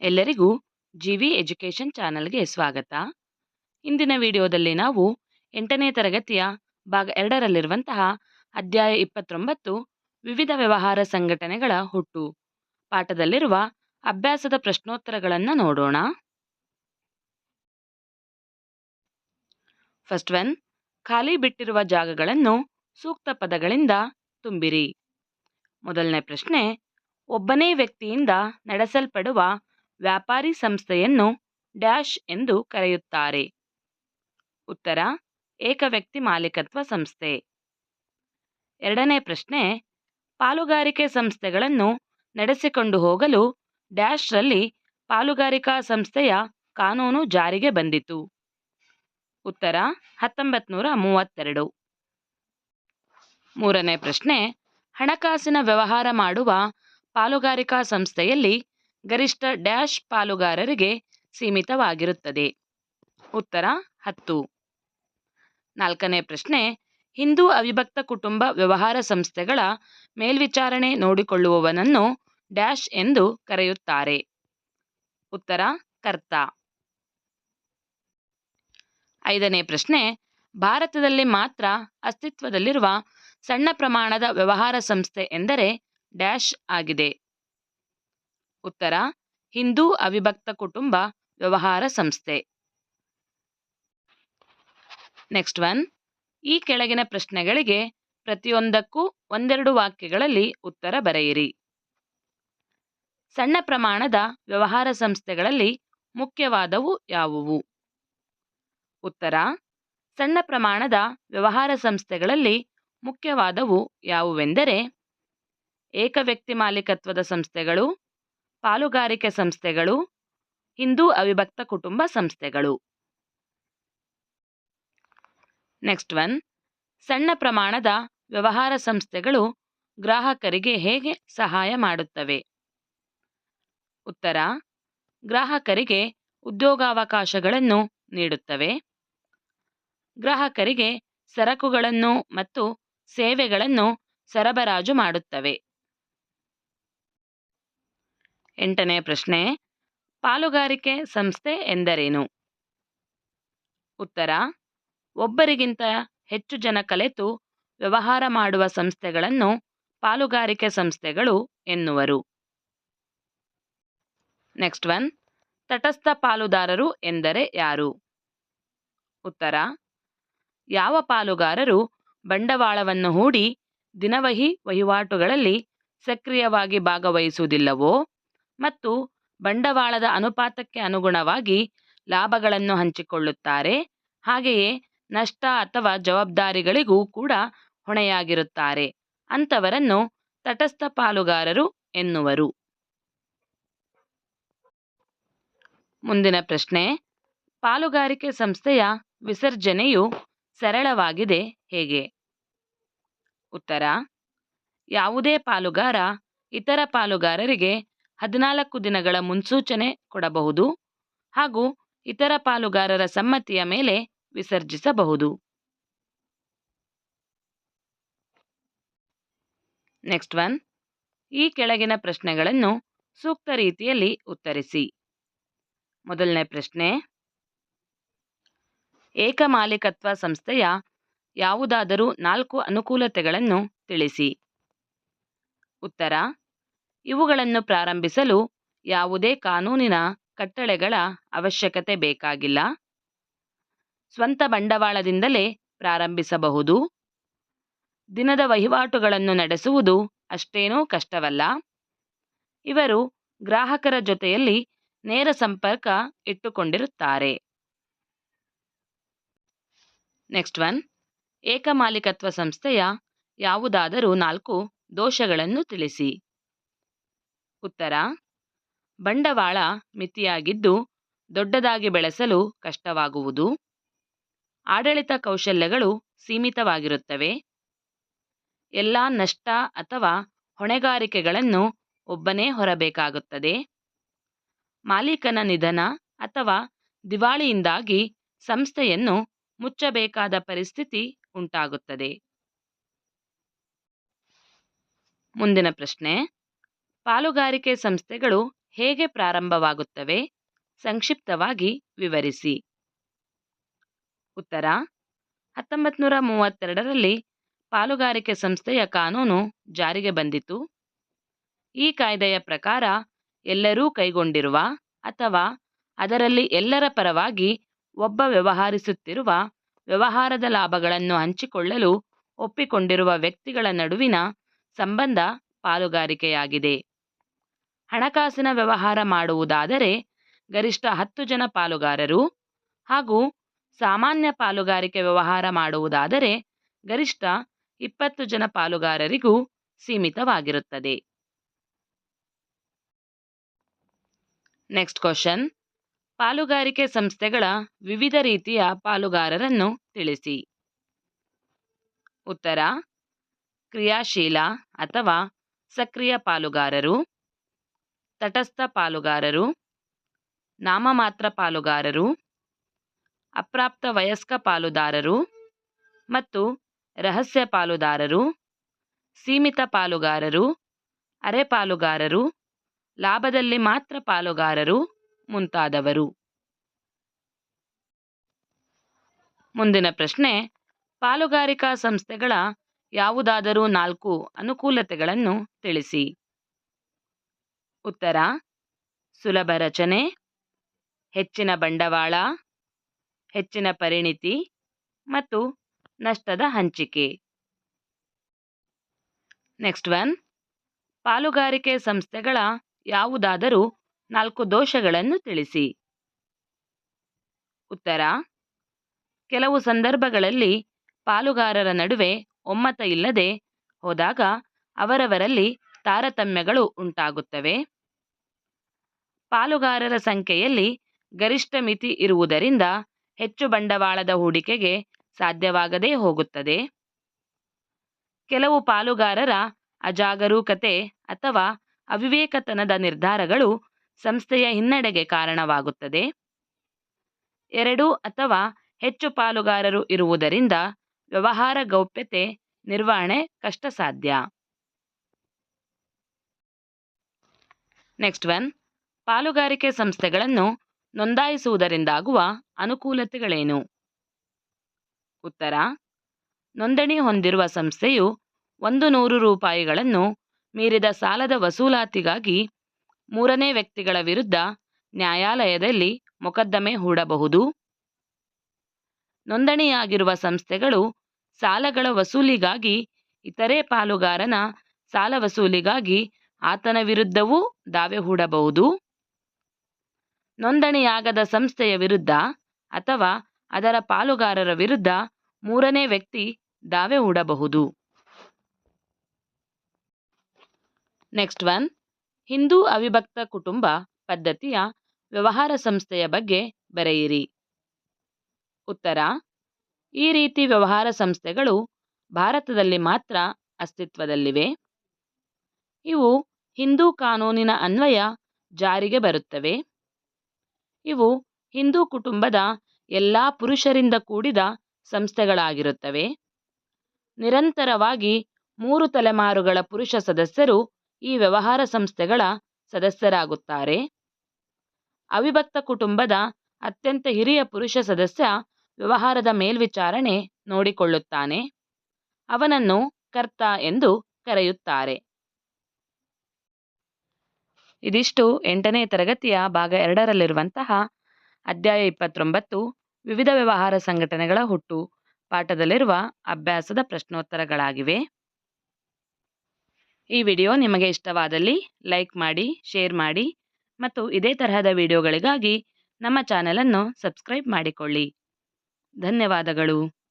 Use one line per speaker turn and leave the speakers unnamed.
ಎಲ್ಲರಿಗೂ G V education ಚಾನಲ್ಗೆ ಸ್ವಾಗತ. ಇಂದಿನ ವಿಡಿಯೋದಲ್ಲಿ ನಾವು ಎಂಟನೇ ತರಗತಿಯ ಭಾಗ ಎರಡರಲ್ಲಿರುವಂತಹ ಅಧ್ಯಾಯ ಇಪ್ಪತ್ತೊಂಬತ್ತು, ವಿವಿಧ ವ್ಯವಹಾರ ಸಂಘಟನೆಗಳ ಹುಟ್ಟು. ಪಾಠದಲ್ಲಿರುವ ಅಭ್ಯಾಸದ ಪ್ರಶ್ನೋತ್ತರಗಳನ್ನು ನೋಡೋಣ. ಫಸ್ಟ್ ಒನ್, ಖಾಲಿ ಬಿಟ್ಟಿರುವ ಜಾಗಗಳನ್ನು ಸೂಕ್ತ ಪದಗಳಿಂದ ತುಂಬಿರಿ. ಮೊದಲನೇ ಪ್ರಶ್ನೆ, ಒಬ್ಬನೇ ವ್ಯಕ್ತಿಯಿಂದ ನಡೆಸಲ್ಪಡುವ ವ್ಯಾಪಾರಿ ಸಂಸ್ಥೆಯನ್ನು ಡ್ಯಾಶ್ ಎಂದು ಕರೆಯುತ್ತಾರೆ. ಉತ್ತರ, ಏಕವ್ಯಕ್ತಿ ಮಾಲೀಕತ್ವ ಸಂಸ್ಥೆ. ಎರಡನೇ ಪ್ರಶ್ನೆ, ಪಾಲುಗಾರಿಕೆ ಸಂಸ್ಥೆಗಳನ್ನು ನಡೆಸಿಕೊಂಡು ಹೋಗಲು ಡ್ಯಾಶ್ರಲ್ಲಿ ಪಾಲುಗಾರಿಕಾ ಸಂಸ್ಥೆಯ ಕಾನೂನು ಜಾರಿಗೆ ಬಂದಿತು. ಉತ್ತರ ಹತ್ತೊಂಬತ್ತು ನೂರ ಮೂವತ್ತೆರಡು. ಮೂರನೇ ಪ್ರಶ್ನೆ, ಹಣಕಾಸಿನ ವ್ಯವಹಾರ ಮಾಡುವ ಪಾಲುಗಾರಿಕಾ ಸಂಸ್ಥೆಯಲ್ಲಿ ಗರಿಷ್ಠ ಡ್ಯಾಶ್ ಪಾಲುಗಾರರಿಗೆ ಸೀಮಿತವಾಗಿರುತ್ತದೆ. ಉತ್ತರ, ಹತ್ತು. ನಾಲ್ಕನೇ ಪ್ರಶ್ನೆ, ಹಿಂದೂ ಅವಿಭಕ್ತ ಕುಟುಂಬ ವ್ಯವಹಾರ ಸಂಸ್ಥೆಗಳ ಮೇಲ್ವಿಚಾರಣೆ ನೋಡಿಕೊಳ್ಳುವವನನ್ನು ಡ್ಯಾಶ್ ಎಂದು ಕರೆಯುತ್ತಾರೆ. ಉತ್ತರ, ಕರ್ತ. ಐದನೇ ಪ್ರಶ್ನೆ, ಭಾರತದಲ್ಲಿ ಮಾತ್ರ ಅಸ್ತಿತ್ವದಲ್ಲಿರುವ ಸಣ್ಣ ಪ್ರಮಾಣದ ವ್ಯವಹಾರ ಸಂಸ್ಥೆ ಎಂದರೆ ಡ್ಯಾಶ್ ಆಗಿದೆ. ಉತ್ತರ, ಹಿಂದೂ ಅವಿಭಕ್ತ ಕುಟುಂಬ ವ್ಯವಹಾರ ಸಂಸ್ಥೆ. ನೆಕ್ಸ್ಟ್ ಒನ್ ಈ ಕೆಳಗಿನ ಪ್ರಶ್ನೆಗಳಿಗೆ ಪ್ರತಿಯೊಂದಕ್ಕೂ ಒಂದೆರಡು ವಾಕ್ಯಗಳಲ್ಲಿ ಉತ್ತರ ಬರೆಯಿರಿ. ಸಣ್ಣ ಪ್ರಮಾಣದ ವ್ಯವಹಾರ ಸಂಸ್ಥೆಗಳಲ್ಲಿ ಮುಖ್ಯವಾದವು ಯಾವುವು? ಉತ್ತರ, ಸಣ್ಣ ಪ್ರಮಾಣದ ವ್ಯವಹಾರ ಸಂಸ್ಥೆಗಳಲ್ಲಿ ಮುಖ್ಯವಾದವು ಯಾವುವೆಂದರೆ, ಏಕ ವ್ಯಕ್ತಿ ಮಾಲೀಕತ್ವದ ಸಂಸ್ಥೆಗಳು ಪಾಲುಗಾರಿಕೆ ಸಂಸ್ಥೆಗಳು, ಹಿಂದೂ ಅವಿಭಕ್ತ ಕುಟುಂಬ ಸಂಸ್ಥೆಗಳು. ನೆಕ್ಸ್ಟ್ ಒನ್ ಸಣ್ಣ ಪ್ರಮಾಣದ ವ್ಯವಹಾರ ಸಂಸ್ಥೆಗಳು ಗ್ರಾಹಕರಿಗೆ ಹೇಗೆ ಸಹಾಯ ಮಾಡುತ್ತವೆ? ಉತ್ತರ. ಗ್ರಾಹಕರಿಗೆ ಉದ್ಯೋಗಾವಕಾಶಗಳನ್ನು ನೀಡುತ್ತವೆ. ಗ್ರಾಹಕರಿಗೆ ಸರಕುಗಳನ್ನು ಮತ್ತು ಸೇವೆಗಳನ್ನು ಸರಬರಾಜು ಮಾಡುತ್ತವೆ. ಎಂಟನೇ ಪ್ರಶ್ನೆ, ಪಾಲುಗಾರಿಕೆ ಸಂಸ್ಥೆ ಎಂದರೇನು? ಉತ್ತರ, ಒಬ್ಬರಿಗಿಂತ ಹೆಚ್ಚು ಜನ ಕಲೆತು ವ್ಯವಹಾರ ಮಾಡುವ ಸಂಸ್ಥೆಗಳನ್ನು ಪಾಲುಗಾರಿಕೆ ಸಂಸ್ಥೆಗಳು ಎನ್ನುವರು. ನೆಕ್ಸ್ಟ್ ಒನ್, ತಟಸ್ಥ ಪಾಲುದಾರರು ಎಂದರೆ ಯಾರು? ಉತ್ತರ, ಯಾವ ಪಾಲುಗಾರರು ಬಂಡವಾಳವನ್ನು ಹೂಡಿ ದಿನವಹಿ ವಹಿವಾಟುಗಳಲ್ಲಿ ಸಕ್ರಿಯವಾಗಿ ಭಾಗವಹಿಸುವುದಿಲ್ಲವೋ ಮತ್ತು ಬಂಡವಾಳದ ಅನುಪಾತಕ್ಕೆ ಅನುಗುಣವಾಗಿ ಲಾಭಗಳನ್ನು ಹಂಚಿಕೊಳ್ಳುತ್ತಾರೆ. ಹಾಗೆಯೇ ನಷ್ಟ ಅಥವಾ ಜವಾಬ್ದಾರಿಗಳಿಗೂ ಕೂಡ ಹೊಣೆಯಾಗಿರುತ್ತಾರೆ. ಅಂಥವರನ್ನು ತಟಸ್ಥ ಪಾಲುಗಾರರು ಎನ್ನುವರು. ಮುಂದಿನ ಪ್ರಶ್ನೆ, ಪಾಲುಗಾರಿಕೆ ಸಂಸ್ಥೆಯ ವಿಸರ್ಜನೆಯು ಸರಳವಾಗಿದೆ ಹೇಗೆ? ಉತ್ತರ, ಯಾವುದೇ ಪಾಲುಗಾರ ಇತರ ಪಾಲುಗಾರರಿಗೆ ಹದಿನಾಲ್ಕು ದಿನಗಳ ಮುನ್ಸೂಚನೆ ಕೊಡಬಹುದು ಹಾಗೂ ಇತರ ಪಾಲುಗಾರರ ಸಮ್ಮತಿಯ ಮೇಲೆ ವಿಸರ್ಜಿಸಬಹುದು. ನೆಕ್ಸ್ಟ್ ಒನ್ ಈ ಕೆಳಗಿನ ಪ್ರಶ್ನೆಗಳನ್ನು ಸೂಕ್ತ ರೀತಿಯಲ್ಲಿ ಉತ್ತರಿಸಿ. ಮೊದಲನೇ ಪ್ರಶ್ನೆ. ಏಕಮಾಲೀಕತ್ವ ಸಂಸ್ಥೆಯ ಯಾವುದಾದರೂ ನಾಲ್ಕು ಅನುಕೂಲತೆಗಳನ್ನು ತಿಳಿಸಿ. ಉತ್ತರ. ಇವುಗಳನ್ನು ಪ್ರಾರಂಭಿಸಲು ಯಾವುದೇ ಕಾನೂನಿನ ಕಟ್ಟಳೆಗಳ ಅವಶ್ಯಕತೆ ಬೇಕಾಗಿಲ್ಲ. ಸ್ವಂತ ಬಂಡವಾಳದಿಂದಲೇ ಪ್ರಾರಂಭಿಸಬಹುದು. ದಿನದ ವಹಿವಾಟುಗಳನ್ನು ನಡೆಸುವುದು ಅಷ್ಟೇನೂ ಕಷ್ಟವಲ್ಲ. ಇವರು ಗ್ರಾಹಕರ ಜೊತೆಯಲ್ಲಿ ನೇರ ಸಂಪರ್ಕ ಇಟ್ಟುಕೊಂಡಿರುತ್ತಾರೆ. Next one. ಏಕಮಾಲೀಕತ್ವ ಸಂಸ್ಥೆಯ ಯಾವುದಾದರೂ ನಾಲ್ಕು ದೋಷಗಳನ್ನು ತಿಳಿಸಿ. ಉತ್ತರ. ಬಂಡವಾಳ ಮಿತಿಯಾಗಿದ್ದು ದೊಡ್ಡದಾಗಿ ಬೆಳೆಸಲು ಕಷ್ಟವಾಗುವುದು. ಆಡಳಿತ ಕೌಶಲ್ಯಗಳು ಸೀಮಿತವಾಗಿರುತ್ತವೆ. ಎಲ್ಲ ನಷ್ಟ ಅಥವಾ ಹೊಣೆಗಾರಿಕೆಗಳನ್ನು ಒಬ್ಬನೇ ಹೊರಬೇಕಾಗುತ್ತದೆ. ಮಾಲೀಕನ ನಿಧನ ಅಥವಾ ದಿವಾಳಿಯಿಂದಾಗಿ ಸಂಸ್ಥೆಯನ್ನು ಮುಚ್ಚಬೇಕಾದ ಪರಿಸ್ಥಿತಿ ಉಂಟಾಗುತ್ತದೆ. ಮುಂದಿನ ಪ್ರಶ್ನೆ. ಪಾಲುಗಾರಿಕೆ ಸಂಸ್ಥೆಗಳು ಹೇಗೆ ಪ್ರಾರಂಭವಾಗುತ್ತವೆ? ಸಂಕ್ಷಿಪ್ತವಾಗಿ ವಿವರಿಸಿ. ಉತ್ತರ ಹತ್ತೊಂಬತ್ತು ನೂರ ಮೂವತ್ತೆರಡರಲ್ಲಿ ಪಾಲುಗಾರಿಕೆ ಸಂಸ್ಥೆಯ ಕಾನೂನು ಜಾರಿಗೆ ಬಂದಿತು. ಈ ಕಾಯ್ದೆಯ ಪ್ರಕಾರ ಎಲ್ಲರೂ ಕೈಗೊಂಡಿರುವ ಅಥವಾ ಅದರಲ್ಲಿ ಎಲ್ಲರ ಪರವಾಗಿ ಒಬ್ಬ ವ್ಯವಹರಿಸುತ್ತಿರುವ ವ್ಯವಹಾರದ ಲಾಭಗಳನ್ನು ಹಂಚಿಕೊಳ್ಳಲು ಒಪ್ಪಿಕೊಂಡಿರುವ ವ್ಯಕ್ತಿಗಳ ನಡುವಿನ ಸಂಬಂಧ ಪಾಲುಗಾರಿಕೆಯಾಗಿದೆ. ಹಣಕಾಸಿನ ವ್ಯವಹಾರ ಮಾಡುವುದಾದರೆ ಗರಿಷ್ಠ ಹತ್ತು ಜನ ಪಾಲುಗಾರರು ಹಾಗೂ ಸಾಮಾನ್ಯ ಪಾಲುಗಾರಿಕೆ ವ್ಯವಹಾರ ಮಾಡುವುದಾದರೆ ಗರಿಷ್ಠ ಇಪ್ಪತ್ತು ಜನ ಪಾಲುಗಾರರಿಗೂ ಸೀಮಿತವಾಗಿರುತ್ತದೆ. ನೆಕ್ಸ್ಟ್ ಕ್ವಶನ್ ಪಾಲುಗಾರಿಕೆ ಸಂಸ್ಥೆಗಳ ವಿವಿಧ ರೀತಿಯ ಪಾಲುಗಾರರನ್ನು ತಿಳಿಸಿ. ಉತ್ತರ. ಕ್ರಿಯಾಶೀಲ ಅಥವಾ ಸಕ್ರಿಯ ಪಾಲುಗಾರರು. ತಟಸ್ಥ ಪಾಲುಗಾರರು ನಾಮಮಾತ್ರ ಪಾಲುಗಾರರು, ಅಪ್ರಾಪ್ತ ವಯಸ್ಕ ಪಾಲುದಾರರು ಮತ್ತು ರಹಸ್ಯ ಪಾಲುದಾರರು, ಸೀಮಿತ ಪಾಲುಗಾರರು, ಅರೆ ಪಾಲುಗಾರರು, ಲಾಭದಲ್ಲಿ ಮಾತ್ರ ಪಾಲುಗಾರರು ಮುಂತಾದವರು. ಮುಂದಿನ ಪ್ರಶ್ನೆ, ಪಾಲುಗಾರಿಕಾ ಸಂಸ್ಥೆಗಳ ಯಾವುದಾದರೂ ನಾಲ್ಕು ಅನುಕೂಲತೆಗಳನ್ನು ತಿಳಿಸಿ. ಉತ್ತರ, ಸುಲಭ ರಚನೆ, ಹೆಚ್ಚಿನ ಬಂಡವಾಳ, ಹೆಚ್ಚಿನ ಪರಿಣಿತಿ ಮತ್ತು ನಷ್ಟದ ಹಂಚಿಕೆ. ನೆಕ್ಸ್ಟ್ ಒನ್, ಪಾಲುಗಾರಿಕೆ ಸಂಸ್ಥೆಗಳ ಯಾವುದಾದರೂ ನಾಲ್ಕು ದೋಷಗಳನ್ನು ತಿಳಿಸಿ. ಉತ್ತರ, ಕೆಲವು ಸಂದರ್ಭಗಳಲ್ಲಿ ಪಾಲುಗಾರರ ನಡುವೆ ಒಮ್ಮತ ಇಲ್ಲದೆ ಹೋದಾಗ ಅವರವರಲ್ಲಿ ತಾರತಮ್ಯಗಳು ಉಂಟಾಗುತ್ತವೆ. ಪಾಲುಗಾರರ ಸಂಖ್ಯೆಯಲ್ಲಿ ಗರಿಷ್ಠ ಮಿತಿ ಇರುವುದರಿಂದ ಹೆಚ್ಚು ಬಂಡವಾಳದ ಹೂಡಿಕೆಗೆ ಸಾಧ್ಯವಾಗದೇ ಹೋಗುತ್ತದೆ. ಕೆಲವು ಪಾಲುಗಾರರ ಅಜಾಗರೂಕತೆ ಅಥವಾ ಅವಿವೇಕತನದ ನಿರ್ಧಾರಗಳು ಸಂಸ್ಥೆಯ ಹಿನ್ನಡೆಗೆ ಕಾರಣವಾಗುತ್ತದೆ. ಎರಡು ಅಥವಾ ಹೆಚ್ಚು ಪಾಲುಗಾರರು ಇರುವುದರಿಂದ ವ್ಯವಹಾರ ಗೌಪ್ಯತೆ ನಿರ್ವಹಣೆ ಕಷ್ಟ ಸಾಧ್ಯ ನೆಕ್ಸ್ಟ್ ಒನ್. ಪಾಲುಗಾರಿಕೆ ಸಂಸ್ಥೆಗಳನ್ನು ನೋಂದಾಯಿಸುವುದರಿಂದಾಗುವ ಅನುಕೂಲತೆಗಳೇನು? ಉತ್ತರ. ನೋಂದಣಿ ಹೊಂದಿರುವ ಸಂಸ್ಥೆಯು ಒಂದು ನೂರು ರೂಪಾಯಿಗಳನ್ನು ಮೀರಿದ ಸಾಲದ ವಸೂಲಾತಿಗಾಗಿ ಮೂರನೇ ವ್ಯಕ್ತಿಗಳ ವಿರುದ್ಧ ನ್ಯಾಯಾಲಯದಲ್ಲಿ ಮೊಕದ್ದಮೆ ಹೂಡಬಹುದು. ನೋಂದಣಿಯಾಗಿರುವ ಸಂಸ್ಥೆಗಳು ಸಾಲಗಳ ವಸೂಲಿಗಾಗಿ ಇತರೆ ಪಾಲುಗಾರನ ಸಾಲ ವಸೂಲಿಗಾಗಿ ಆತನ ವಿರುದ್ಧವೂ ದಾವೆ ಹೂಡಬಹುದು. ನೋಂದಣಿಯಾಗದ ಸಂಸ್ಥೆಯ ವಿರುದ್ಧ ಅಥವಾ ಅದರ ಪಾಲುಗಾರರ ವಿರುದ್ಧ ಮೂರನೇ ವ್ಯಕ್ತಿ ದಾವೆ ಹೂಡಬಹುದು. ನೆಕ್ಸ್ಟ್ ಒನ್ ಹಿಂದೂ ಅವಿಭಕ್ತ ಕುಟುಂಬ ಪದ್ಧತಿಯ ವ್ಯವಹಾರ ಸಂಸ್ಥೆಯ ಬಗ್ಗೆ ಬರೆಯಿರಿ. ಉತ್ತರ. ಈ ರೀತಿ ವ್ಯವಹಾರ ಸಂಸ್ಥೆಗಳು ಭಾರತದಲ್ಲಿ ಮಾತ್ರ ಅಸ್ತಿತ್ವದಲ್ಲಿವೆ. ಇವು ಹಿಂದೂ ಕಾನೂನಿನ ಅನ್ವಯ ಜಾರಿಗೆ ಬರುತ್ತವೆ. ಇವು ಹಿಂದೂ ಕುಟುಂಬದ ಎಲ್ಲ ಪುರುಷರಿಂದ ಕೂಡಿದ ಸಂಸ್ಥೆಗಳಾಗಿರುತ್ತವೆ. ನಿರಂತರವಾಗಿ ಮೂರು ತಲೆಮಾರುಗಳ ಪುರುಷ ಸದಸ್ಯರು ಈ ವ್ಯವಹಾರ ಸಂಸ್ಥೆಗಳ ಸದಸ್ಯರಾಗುತ್ತಾರೆ. ಅವಿಭಕ್ತ ಕುಟುಂಬದ ಅತ್ಯಂತ ಹಿರಿಯ ಪುರುಷ ಸದಸ್ಯ ವ್ಯವಹಾರದ ಮೇಲ್ವಿಚಾರಣೆ ನೋಡಿಕೊಳ್ಳುತ್ತಾನೆ. ಅವನನ್ನು ಕರ್ತ ಎಂದು ಕರೆಯುತ್ತಾರೆ. ಇದಿಷ್ಟು ಎಂಟನೇ ತರಗತಿಯ ಭಾಗ ಎರಡರಲ್ಲಿರುವಂತಹ ಅಧ್ಯಾಯ ಇಪ್ಪತ್ತೊಂಬತ್ತು, ವಿವಿಧ ವ್ಯವಹಾರ ಸಂಘಟನೆಗಳ ಹುಟ್ಟು. ಪಾಠದಲ್ಲಿರುವ ಅಭ್ಯಾಸದ ಪ್ರಶ್ನೋತ್ತರಗಳಾಗಿವೆ. ಈ ವಿಡಿಯೋ ನಿಮಗೆ ಇಷ್ಟವಾದಲ್ಲಿ ಲೈಕ್ ಮಾಡಿ, ಶೇರ್ ಮಾಡಿ ಮತ್ತು ಇದೇ ತರಹದ ವಿಡಿಯೋಗಳಿಗಾಗಿ ನಮ್ಮ ಚಾನಲನ್ನು ಸಬ್ಸ್ಕ್ರೈಬ್ ಮಾಡಿಕೊಳ್ಳಿ. ಧನ್ಯವಾದಗಳು.